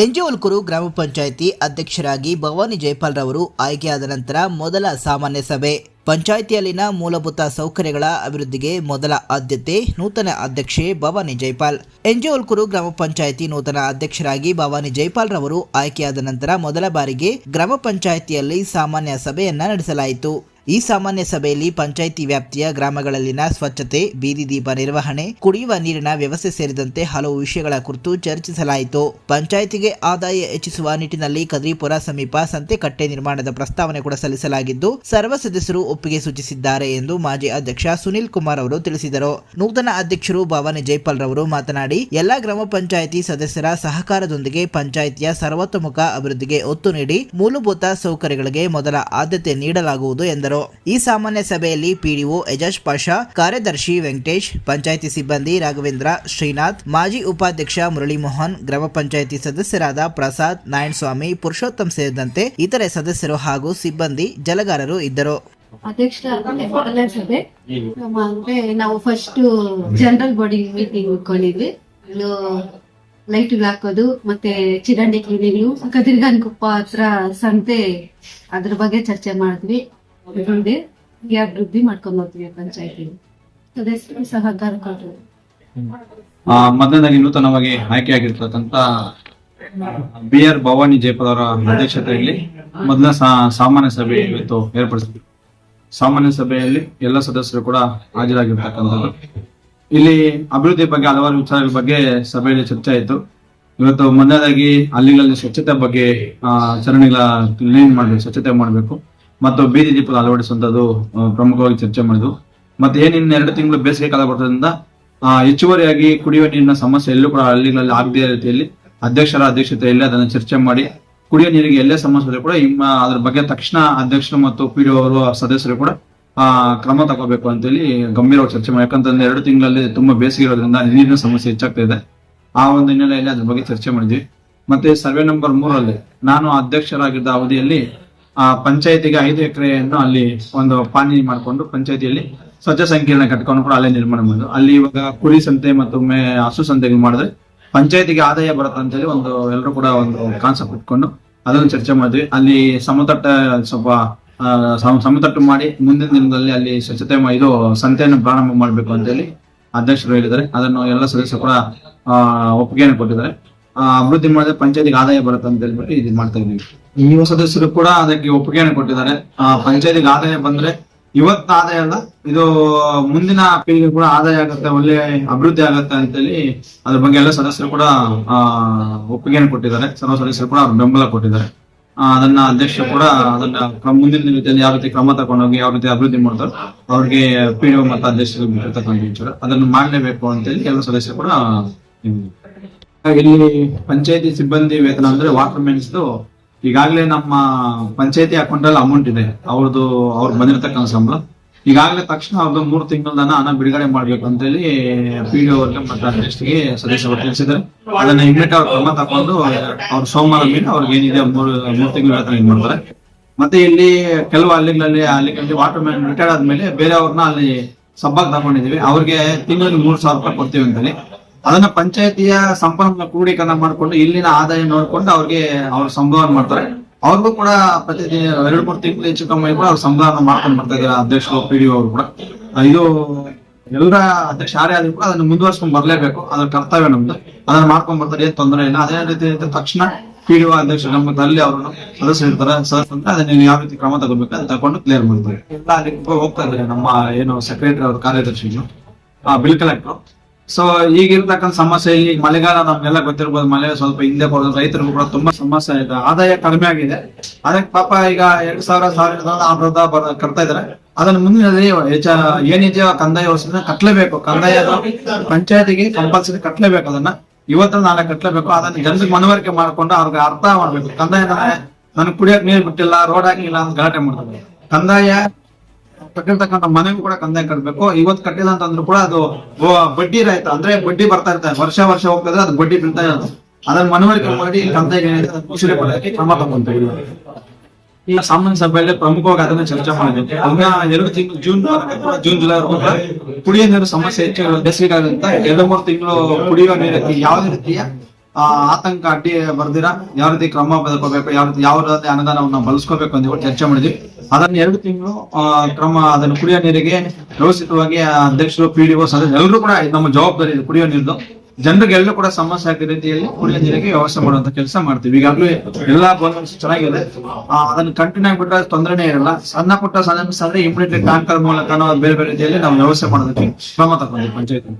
ಎಂಜಿಒಲ್ಕೂರು ಗ್ರಾಮ ಪಂಚಾಯಿತಿ ಅಧ್ಯಕ್ಷರಾಗಿ ಭವಾನಿ ಜೈಪಾಲ್ ರವರು ಆಯ್ಕೆಯಾದ ನಂತರ ಮೊದಲ ಸಾಮಾನ್ಯ ಸಭೆ. ಪಂಚಾಯಿತಿಯಲ್ಲಿನ ಮೂಲಭೂತ ಸೌಕರ್ಯಗಳ ಅಭಿವೃದ್ಧಿಗೆ ಮೊದಲ ಆದ್ಯತೆ ನೂತನ ಅಧ್ಯಕ್ಷೆ ಭವಾನಿ ಜೈಪಾಲ್. ಎಂಜಿಒಲ್ಕೂರು ಗ್ರಾಮ ಪಂಚಾಯಿತಿ ನೂತನ ಅಧ್ಯಕ್ಷರಾಗಿ ಭವಾನಿ ಜೈಪಾಲ್ ರವರು ಆಯ್ಕೆಯಾದ ನಂತರ ಮೊದಲ ಬಾರಿಗೆ ಗ್ರಾಮ ಪಂಚಾಯಿತಿಯಲ್ಲಿ ಸಾಮಾನ್ಯ ಸಭೆಯನ್ನ ನಡೆಸಲಾಯಿತು. ಈ ಸಾಮಾನ್ಯ ಸಭೆಯಲ್ಲಿ ಪಂಚಾಯಿತಿ ವ್ಯಾಪ್ತಿಯ ಗ್ರಾಮಗಳಲ್ಲಿನ ಸ್ವಚ್ಛತೆ, ಬೀದಿ ದೀಪ ನಿರ್ವಹಣೆ, ಕುಡಿಯುವ ನೀರಿನ ವ್ಯವಸ್ಥೆ ಸೇರಿದಂತೆ ಹಲವು ವಿಷಯಗಳ ಕುರಿತು ಚರ್ಚಿಸಲಾಯಿತು. ಪಂಚಾಯಿತಿಗೆ ಆದಾಯ ಹೆಚ್ಚಿಸುವ ನಿಟ್ಟಿನಲ್ಲಿ ಕದ್ರಿಪುರ ಸಮೀಪ ಸಂತೆಕಟ್ಟೆ ನಿರ್ಮಾಣದ ಪ್ರಸ್ತಾವನೆ ಕೂಡ ಸಲ್ಲಿಸಲಾಗಿದ್ದು, ಸರ್ವ ಸದಸ್ಯರು ಒಪ್ಪಿಗೆ ಸೂಚಿಸಿದ್ದಾರೆ ಎಂದು ಮಾಜಿ ಅಧ್ಯಕ್ಷ ಸುನಿಲ್ ಕುಮಾರ್ ಅವರು ತಿಳಿಸಿದರು. ನೂತನ ಅಧ್ಯಕ್ಷರು ಭವಾನಿ ಜೈಪಾಲ್ ರವರು ಮಾತನಾಡಿ, ಎಲ್ಲಾ ಗ್ರಾಮ ಪಂಚಾಯಿತಿ ಸದಸ್ಯರ ಸಹಕಾರದೊಂದಿಗೆ ಪಂಚಾಯಿತಿಯ ಸರ್ವತೋಮುಖ ಅಭಿವೃದ್ಧಿಗೆ ಒತ್ತು ನೀಡಿ, ಮೂಲಭೂತ ಸೌಕರ್ಯಗಳಿಗೆ ಮೊದಲ ಆದ್ಯತೆ ನೀಡಲಾಗುವುದು ಎಂದರು. ಈ ಸಾಮಾನ್ಯ ಸಭೆಯಲ್ಲಿ ಪಿಡಿಒ ಯಜಾಜ್ ಪಾಷಾ, ಕಾರ್ಯದರ್ಶಿ ವೆಂಕಟೇಶ್, ಪಂಚಾಯಿತಿ ಸಿಬ್ಬಂದಿ ರಾಘವೇಂದ್ರ ಶ್ರೀನಾಥ್, ಮಾಜಿ ಉಪಾಧ್ಯಕ್ಷ ಮುರಳಿ ಮೋಹನ್ ಗ್ರಾಮ ಪಂಚಾಯಿತಿ ಸದಸ್ಯರಾದ ಪ್ರಸಾದ್ ನಾರಾಯಣಸ್ವಾಮಿ, ಪುರುಷೋತ್ತಮ್ ಸೇರಿದಂತೆ ಇತರೆ ಸದಸ್ಯರು ಹಾಗೂ ಸಿಬ್ಬಂದಿ ಜಲಗಾರರು ಇದ್ದರು. ನಾವು ಫಸ್ಟ್ ಜನರಲ್ ಬಾಡಿ ಮೀಟಿಂಗ್ ಇಟ್ಕೊಂಡಿದ್ವಿ. ಲೈಟ್ ಹಾಕೋದು, ಮತ್ತೆ ಚಿರಂಡಿ ಕ್ಲೀನಿಂಗ್ ಕದಿರ್ಗಾನ್ ಕುಪ್ಪ ಹತ್ರ ಸಂತೆ ಅದ್ರ ಬಗ್ಗೆ ಚರ್ಚೆ ಮಾಡಿದ್ವಿ ಮುಂದೆ ಈ ಅಭಿವೃದ್ಧಿ ಮಾಡ್ಕೊಂಡು ಹೋಗ್ತೀವಿ ಪಂಚಾಯತಿ ಸದಸ್ಯರು ಸಹಕಾರ ಕೊಟ್ಟರು ಆ, ಮೊದಲನೇದಾಗಿ ನೂತನವಾಗಿ ಆಯ್ಕೆಯಾಗಿರ್ತಕ್ಕಂಥ ಬಿ ಆರ್ ಭವಾನಿ ಜಯಪುರ ಅವರ ಅಧ್ಯಕ್ಷತೆಯಲ್ಲಿ ಮೊದಲ ಸಾ- ಸಾಮಾನ್ಯ ಸಭೆ ಇವತ್ತು ಏರ್ಪಡಿಸಿದ್ರು. ಸಾಮಾನ್ಯ ಸಭೆಯಲ್ಲಿ ಎಲ್ಲ ಸದಸ್ಯರು ಕೂಡ ಹಾಜರಾಗಿರ್ತಕ್ಕಂಥದ್ದು. ಇಲ್ಲಿ ಅಭಿವೃದ್ಧಿ ಬಗ್ಗೆ ಹಲವಾರು ವಿಚಾರಗಳ ಬಗ್ಗೆ ಸಭೆಯಲ್ಲಿ ಚರ್ಚೆ ಆಯಿತು. ಇವತ್ತು ಮೊದಲನೇದಾಗಿ ಅಲ್ಲಿಗಳಲ್ಲಿ ಸ್ವಚ್ಛತೆ ಬಗ್ಗೆ ಆ, ಚರಣಿಗಳ ಕ್ಲೀನ್ ಮಾಡಬೇಕು ಸ್ವಚ್ಛತೆ ಮಾಡಬೇಕು. ಮತ್ತು ಬೀದಿ ದೀಪದ ಅಳವಡಿಸುವಂಥದ್ದು ಪ್ರಮುಖವಾಗಿ ಚರ್ಚೆ ಮಾಡಿದ್ವು ಮತ್ತೆ ಏನಿನ್ನು ಎರಡು ತಿಂಗಳು ಬೇಸಿಗೆ ಕಾಲ ಬರೋದ್ರಿಂದ ಹೆಚ್ಚುವರಿಯಾಗಿ ಕುಡಿಯುವ ನೀರಿನ ಸಮಸ್ಯೆ ಎಲ್ಲೂ ಕೂಡ ಹಳ್ಳಿಗಳಲ್ಲಿ ಆಗದೇ ರೀತಿಯಲ್ಲಿ ಅಧ್ಯಕ್ಷರ ಅಧ್ಯಕ್ಷತೆಯಲ್ಲಿ ಅದನ್ನು ಚರ್ಚೆ ಮಾಡಿ, ಕುಡಿಯುವ ನೀರಿಗೆ ಎಲ್ಲೇ ಸಮಸ್ಯೆ ಕೂಡ ನಿಮ್ಮ ಅದ್ರ ಬಗ್ಗೆ ತಕ್ಷಣ ಅಧ್ಯಕ್ಷರು ಮತ್ತು ಪಿ ಅವರು ಸದಸ್ಯರು ಕೂಡ, ಆ, ಕ್ರಮ ತಗೋಬೇಕು ಅಂತೇಳಿ ಗಂಭೀರವಾಗಿ ಚರ್ಚೆ ಮಾಡಿ. ಯಾಕಂತಂದ್ರೆ ಎರಡು ತಿಂಗಳಲ್ಲಿ ತುಂಬಾ ಬೇಸಿಗೆ ಇರೋದ್ರಿಂದ ನೀರಿನ ಸಮಸ್ಯೆ ಹೆಚ್ಚಾಗ್ತಾ ಇದೆ. ಆ ಒಂದು ಹಿನ್ನೆಲೆಯಲ್ಲಿ ಅದ್ರ ಬಗ್ಗೆ ಚರ್ಚೆ ಮಾಡಿದ್ವಿ. ಮತ್ತೆ ಸರ್ವೆ ನಂಬರ್ ಮೂರಲ್ಲಿ ನಾನು ಅಧ್ಯಕ್ಷರಾಗಿದ್ದ ಅವಧಿಯಲ್ಲಿ ಆ ಪಂಚಾಯತಿಗೆ ಐದು ಎಕರೆಯನ್ನು ಅಲ್ಲಿ ಒಂದು ಪಾನಿ ಮಾಡಿಕೊಂಡು ಪಂಚಾಯತಿಯಲ್ಲಿ ಸ್ವಚ್ಛ ಸಂಕೀರ್ಣ ಕಟ್ಕೊಂಡು ಕೂಡ ಅಲ್ಲೇ ನಿರ್ಮಾಣ ಮಾಡೋದು ಅಲ್ಲಿ ಇವಾಗ ಕುರಿ ಸಂತೆ ಮತ್ತು ಮೇ ಹಸು ಸಂತೆಗೆ ಮಾಡಿದ್ರೆ ಪಂಚಾಯತಿಗೆ ಆದಾಯ ಬರುತ್ತೆ ಅಂತೇಳಿ ಒಂದು ಎಲ್ಲರೂ ಕೂಡ ಒಂದು ಕಾನ್ಸೆಪ್ಟ್ ಇಟ್ಕೊಂಡು ಅದನ್ನು ಚರ್ಚೆ ಮಾಡಿದ್ವಿ. ಅಲ್ಲಿ ಸಮತಟ್ಟ ಸ್ವಲ್ಪ ಸಮತಟ್ಟು ಮಾಡಿ ಮುಂದಿನ ದಿನದಲ್ಲಿ ಅಲ್ಲಿ ಸ್ವಚ್ಛತೆ ಇದು ಸಂತೆಯನ್ನು ಪ್ರಾರಂಭ ಮಾಡಬೇಕು ಅಂತೇಳಿ ಅಧ್ಯಕ್ಷರು ಹೇಳಿದ್ದಾರೆ. ಅದನ್ನು ಎಲ್ಲ ಸದಸ್ಯರು ಕೂಡ ಒಪ್ಪಿಗೆಯನ್ನು ಕೊಟ್ಟಿದ್ದಾರೆ. ಅಭಿವೃದ್ಧಿ ಮಾಡಿದ್ರೆ ಪಂಚಾಯತಿಗೆ ಆದಾಯ ಬರುತ್ತೆ ಅಂತ ಹೇಳ್ಬಿಟ್ಟು ಇದು ಮಾಡ್ತಾ ಇದೀವಿ ಈ ಸದಸ್ಯರು ಕೂಡ ಅದಕ್ಕೆ ಒಪ್ಪಿಗೆಯನ್ನು ಕೊಟ್ಟಿದ್ದಾರೆ. ಆ, ಪಂಚಾಯತಿಗೆ ಆದಾಯ ಬಂದ್ರೆ ಇವತ್ತು ಆದಾಯ ಅಲ್ಲ ಇದು ಮುಂದಿನ ಪೀಳಿಗೆ ಕೂಡ ಆದಾಯ ಆಗುತ್ತೆ ಒಳ್ಳೆ ಅಭಿವೃದ್ಧಿ ಆಗುತ್ತೆ ಅಂತೇಳಿ ಅದ್ರ ಬಗ್ಗೆ ಎಲ್ಲ ಸದಸ್ಯರು ಕೂಡ ಆ ಒಪ್ಪಿಗೆಯನ್ನು ಕೊಟ್ಟಿದ್ದಾರೆ. ಸರ್ವ ಸದಸ್ಯರು ಕೂಡ ಅವ್ರ ಬೆಂಬಲ ಕೊಟ್ಟಿದ್ದಾರೆ. ಅದನ್ನ ಅಧ್ಯಕ್ಷ ಕೂಡ ಅದನ್ನ ಮುಂದಿನ ರೀತಿಯಲ್ಲಿ ಯಾವ ರೀತಿ ಕ್ರಮ ತಗೊಂಡೋಗಿ ಯಾವ ರೀತಿ ಅಭಿವೃದ್ಧಿ ಮಾಡ್ತಾರೆ ಅವ್ರಿಗೆ ಪಿಡಿಒ ಮತ್ತು ಅಧ್ಯಕ್ಷರು ಬಿಟ್ಟಿರ್ತಕ್ಕಂಥ ವಿಚಾರ ಅದನ್ನು ಮಾಡಲೇಬೇಕು ಅಂತೇಳಿ ಎಲ್ಲ ಸದಸ್ಯರು ಕೂಡ. ಇಲ್ಲಿ ಪಂಚಾಯತಿ ಸಿಬ್ಬಂದಿ ವೇತನ ಅಂದ್ರೆ ವಾಟರ್ ಮೆನ್ಸ್ದು ಈಗಾಗಲೇ ನಮ್ಮ ಪಂಚಾಯತಿ ಅಕೌಂಟ್ ಅಲ್ಲಿ ಅಮೌಂಟ್ ಇದೆ. ಅವ್ರದ್ದು ಅವ್ರು ಬಂದಿರತಕ್ಕಂಥ ಸಂಬಳ. ಈಗಾಗಲೇ ತಕ್ಷಣ ಅವ್ರದ್ದು ಮೂರು ತಿಂಗಳದನ್ನ ಹಣ ಬಿಡುಗಡೆ ಮಾಡ್ಬೇಕು ಅಂತೇಳಿ ಪಿ ಡಿ ಅವ್ರಿಗೆ ಮತ್ತೆ ಅಧ್ಯಕ್ಷರಿಗೆ ಸದಸ್ಯರು ಅದನ್ನ ಇಮ್ಮಿಡಿಯೇಟ್ ಅವ್ರ ಕ್ರಮ ತಕೊಂಡು ಅವ್ರ ಸೋಮವಾರ ಮೀನು ಅವ್ರಿಗೆ ಏನಿದೆ ಮೂರು ಮೂರು ತಿಂಗಳ ವೇತನ ಇದು ಮಾಡ್ತಾರೆ. ಮತ್ತೆ ಇಲ್ಲಿ ಕೆಲವು ಹಳ್ಳಿಗಳಲ್ಲಿ ಹಳ್ಳಿಗಳಲ್ಲಿ ವಾಟರ್ ಮ್ಯಾನ್ ರಿಟೈರ್ಡ್ ಆದ್ಮೇಲೆ ಬೇರೆಯವ್ರನ್ನ ಅಲ್ಲಿ ಸಬ್ಬಾಗ್ ತಗೊಂಡಿದೀವಿ ಅವ್ರಿಗೆ ತಿಂಗಳಿಗೆ ಮೂರ್ ಸಾವಿರ ರೂಪಾಯಿ ಕೊಡ್ತೀವಿ ಅಂತೇಳಿ. ಅದನ್ನ ಪಂಚಾಯತಿಯ ಸಂಪನ್ಮೂಲ ಕ್ರೋಢೀಕರಣ ಮಾಡ್ಕೊಂಡು ಇಲ್ಲಿನ ಆದಾಯ ನೋಡಿಕೊಂಡು ಅವ್ರಿಗೆ ಅವ್ರ ಸಂಭಾವನೆ ಮಾಡ್ತಾರೆ. ಅವ್ರಿಗೂ ಕೂಡ ಪ್ರತಿದಿನ ಎರಡು ಮೂರು ತಿಂಗಳು ಹೆಚ್ಚು ಕಮ್ಮಿ ಕೂಡ ಅವ್ರ ಸಂಭಾವನೆ ಮಾಡ್ಕೊಂಡು ಬರ್ತಾ ಇದ್ದಾರೆ ಅಧ್ಯಕ್ಷರು, ಪಿ ಡಿ ಅವರು ಕೂಡ. ಇದು ಎಲ್ಲರ ಅಧ್ಯಕ್ಷ ಯಾರೇ ಆದ್ರೂ ಕೂಡ ಅದನ್ನ ಮುಂದುವರ್ಸ್ಕೊಂಡ್ ಬರ್ಲೇಬೇಕು. ಅದ್ರ ಕರ್ತವ್ಯ ನಮ್ದು. ಅದನ್ನ ಮಾಡ್ಕೊಂಡ್ ಬರ್ತಾರೆ, ಏನ್ ತೊಂದರೆ ಇಲ್ಲ. ಅದೇ ರೀತಿ ತಕ್ಷಣ ಪಿ ಡಿ ಅಧ್ಯಕ್ಷ ಗಮನದಲ್ಲಿ ಅವರು ಸದಸ್ಯ ಇರ್ತಾರೆ. ಸದಸ್ಯರು ಅಂದ್ರೆ ಅದನ್ನ ನೀವು ಯಾವ ರೀತಿ ಕ್ರಮ ತಗೋಬೇಕು ಅಂತ ತಗೊಂಡು ಕ್ಲಿಯರ್ ಮಾಡ್ತಾರೆ. ಎಲ್ಲ ಅಲ್ಲಿ ಹೋಗ್ತಾ ಇದ್ದಾರೆ ನಮ್ಮ, ಏನು ಸೆಕ್ರೆಟರಿ ಅವ್ರ ಕಾರ್ಯದರ್ಶಿಗಳು ಬಿಲ್ ಕಲೆಕ್ಟರ್ ಸೊ ಈಗಿರ್ತಕ್ಕಂಥ ಸಮಸ್ಯೆ ಇಲ್ಲಿ ಮಳೆಗಾಲ ನಮ್ಗೆಲ್ಲ ಗೊತ್ತಿರ್ಬೋದು ಮಳೆ ಸ್ವಲ್ಪ ಹಿಂದೆ ಬರೋದು, ರೈತರಿಗೂ ಕೂಡ ತುಂಬಾ ಸಮಸ್ಯೆ ಇದೆ. ಆದಾಯ ಕಡಿಮೆ ಆಗಿದೆ. ಅದಕ್ಕೆ ಪಾಪ ಈಗ ಎರಡ್ ಸಾವಿರ ಬರ ಕಟ್ತಾ ಇದಾರೆ ಅದನ್ನ ಮುಂದಿನ ಏನಿದೆಯೋ ಕಂದಾಯ ವರ್ಷದಿಂದ ಕಟ್ಲೇಬೇಕು. ಕಂದಾಯ ಪಂಚಾಯತಿಗೆ ಕಂಪಲ್ಸರಿ ಕಟ್ಲೇಬೇಕು ಅದನ್ನ. ಇವತ್ತ ನಾಳೆ ಕಟ್ಲೇಬೇಕು. ಅದನ್ನ ಜನರಿಗೆ ಮನವರಿಕೆ ಮಾಡ್ಕೊಂಡು ಅವ್ರಿಗೆ ಅರ್ಥ ಮಾಡ್ಬೇಕು. ಕಂದಾಯ ನನಗೆ ಕುಡಿಯಕ್ ನೀರು ಬಿಟ್ಟಿಲ್ಲ, ರೋಡ್ ಹಾಕಿಲ್ಲ ಅಂತ ಗಲಾಟೆ ಮಾಡ್ತಾರೆ. ಕಂದಾಯ ಕಟ್ಟಿರ್ತಕ್ಕಂಥ ಮನೆಗೂ ಕೂಡ ಕಂದಾಯ ಕಟ್ಟಬೇಕು ಇವತ್ತು ಕಟ್ಟಿಲ್ಲ ಅಂತಂದ್ರು ಕೂಡ ಅದು ಬಡ್ಡಿ ರಹಿತ ಅಂದ್ರೆ ಬಡ್ಡಿ ಬರ್ತಾ ಇರ್ತಾರೆ ವರ್ಷ ವರ್ಷ ಹೋಗ್ತದೆ ಅದು ಬಡ್ಡಿ ಬೀಳ್ತಾ ಇರುತ್ತೆ ಅದನ್ನ ಮನವರಿಕೆ ಮಾಡಿ ಕಂದಾಯ ಖುಷಿ ಕ್ರಮ ತಗೊಂತೀವಿ. ಈ ಸಾಮಾನ್ಯ ಸಭೆಯಲ್ಲಿ ಪ್ರಮುಖವಾಗಿ ಅದನ್ನ ಚರ್ಚೆ ಮಾಡಿದ್ವಿ ಅದನ್ನ ಎರಡು ತಿಂಗಳು, ಜೂನ್ ಜೂನ್ ಜುಲೈ ವರೆಗೂ ಕೂಡ ಕುಡಿಯುವ ನೀರು ಸಮಸ್ಯೆ ಹೆಚ್ಚು ಆಗುತ್ತೆ ಎರಡು, ಮೂರು ತಿಂಗಳು ಕುಡಿಯುವ ನೀರಕ್ಕೆ ಯಾವ ರೀತಿಯ ಆತಂಕ ಅಡ್ಡಿ ಬರ್ದಿರ? ಯಾವ ರೀತಿ ಕ್ರಮ ಬದಕೋಬೇಕು? ಯಾವ ರೀತಿ ಯಾವ ರೀತಿ ಅನುದಾನವನ್ನ ಬಳಸ್ಕೋಬೇಕು ಅಂತ ಚರ್ಚೆ ಮಾಡಿದ್ವಿ. ಅದನ್ನ ಎರಡು ತಿಂಗಳು ಕ್ರಮ ಅದನ್ನು ಕುಡಿಯೋ ನೀರಿಗೆ ವ್ಯವಸ್ಥಿತವಾಗಿ ಅಧ್ಯಕ್ಷರು, ಪಿ ಡಿ ಸದಸ್ಯ ಎಲ್ಲರೂ ಕೂಡ ನಮ್ಮ ಜವಾಬ್ದಾರಿ ಇದೆ ಕುಡಿಯೋ ನೀರ್ದು. ಜನರಿಗೆ ಎಲ್ಲರೂ ಕೂಡ ಸಮಸ್ಯೆ ಆಗಿದೆ ರೀತಿಯಲ್ಲಿ ಕುಡಿಯೋ ನೀರಿಗೆ ವ್ಯವಸ್ಥೆ ಮಾಡುವಂತ ಕೆಲಸ ಮಾಡ್ತೀವಿ. ಈಗಾಗಲೇ ಎಲ್ಲಾ ಬೋರ್ವೆಲ್ಸ್ ಚೆನ್ನಾಗಿದೆ. ಅದನ್ನ ಕಂಟಿನ್ಯೂ ಆಗಿಬಿಟ್ರೆ ತೊಂದರೆನೇ ಇರಲ್ಲ. ಸಣ್ಣ ಪುಟ್ಟ ಸಮಸ್ಯೆ ಸಣ್ಣ ಇಮಿಡಿಯೇಟ್ಲಿ ಟ್ಯಾಂಕರ್ ಮೂಲಕ ಬೇರೆ ಬೇರೆ ರೀತಿಯಲ್ಲಿ ನಾವು ವ್ಯವಸ್ಥೆ ಮಾಡೋದಕ್ಕೆ ಕ್ರಮ ತಗೊಂಡಿವಿ ಪಂಚಾಯತ್